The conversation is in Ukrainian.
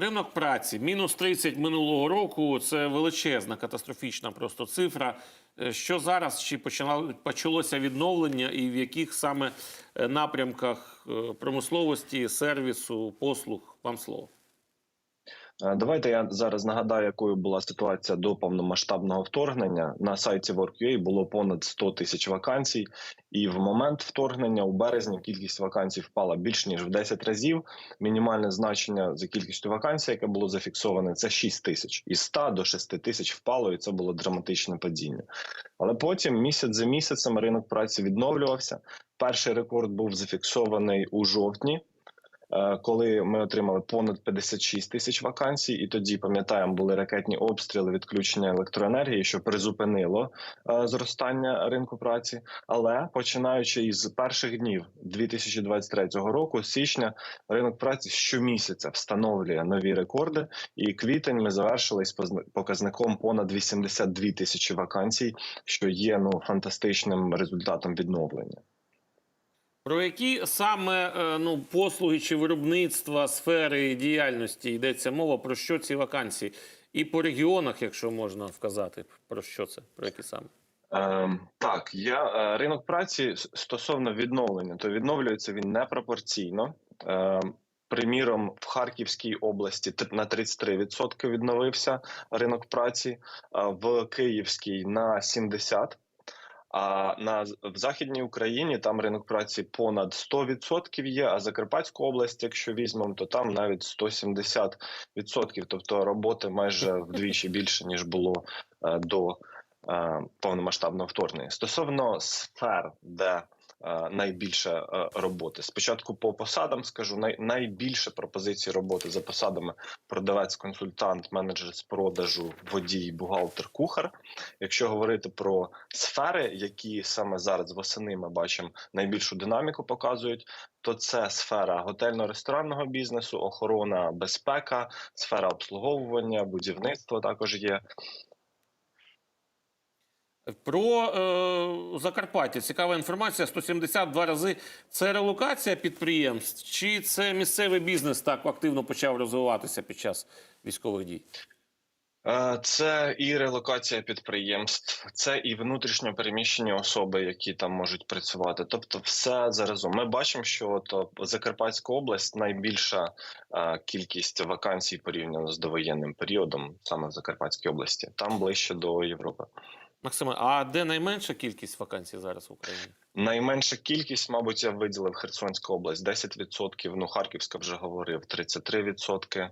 Ринок праці мінус 30 минулого року. Це величезна катастрофічна просто цифра. Е, Що зараз чи починало почалося відновлення, і в яких саме е, напрямках е, промисловості, сервісу, послуг вам слово? Е, Давайте я зараз нагадаю, якою була ситуація до повномасштабного вторгнення. На сайті Work.ua було понад 100 тисяч вакансій, і в момент вторгнення у березні кількість вакансій впала більш ніж в 10 разів. Мінімальне значення за кількістю вакансій, яке було зафіксоване, це 6 тисяч. Із 100 до 6 тисяч впало, і це було драматичне падіння. Але потім місяць за місяцем ринок праці відновлювався. Перший рекорд був зафіксований у жовтні. Е, Коли ми отримали понад 56 тисяч вакансій, і тоді пам'ятаємо, були ракетні обстріли, відключення електроенергії, що призупинило е, зростання ринку праці. Але починаючи із перших днів 2023 року, січня, ринок праці щомісяця встановлює нові рекорди. І квітень ми завершили з показником понад 82 тисячі вакансій, що є ну фантастичним результатом відновлення. Про які саме е, ну, послуги чи виробництва сфери діяльності йдеться мова? Про що ці вакансії? І по регіонах, якщо можна вказати, про що це? Про які саме? Ем, так, я е, ринок праці стосовно відновлення, то відновлюється він непропорційно. Ем, приміром, в Харківській області на 33% відновився ринок праці, в Київській на 70%. А на в західній Україні там ринок праці понад 100% є. А Закарпатську область, якщо візьмемо, то там навіть 170%. Тобто роботи майже вдвічі більше ніж було е, до е, повномасштабного вторгнення. Стосовно сфер, де найбільше е, роботи, спочатку по посадам скажу най, найбільше пропозицій роботи за посадами продавець, консультант, менеджер з продажу, водій, бухгалтер, кухар. Якщо говорити про сфери, які саме зараз восени ми бачимо найбільшу динаміку показують, то це сфера готельно-ресторанного бізнесу, охорона, безпека, сфера обслуговування, будівництво також є. Про е, Закарпаття цікава інформація. 172 рази. Це релокація підприємств, чи це місцевий бізнес так активно почав розвиватися під час військових дій? Е, Це і релокація підприємств, це і внутрішньо переміщені особи, які там можуть працювати. Тобто, все заразом. Ми бачимо, що то Закарпатська область найбільша е, кількість вакансій порівняно з довоєнним періодом, саме в Закарпатській області. Там ближче до Європи. Максиме, а де найменша кількість вакансій зараз в Україні? Найменша кількість, мабуть, я виділив Херсонську область 10%, Ну Харківська вже говорив 33%.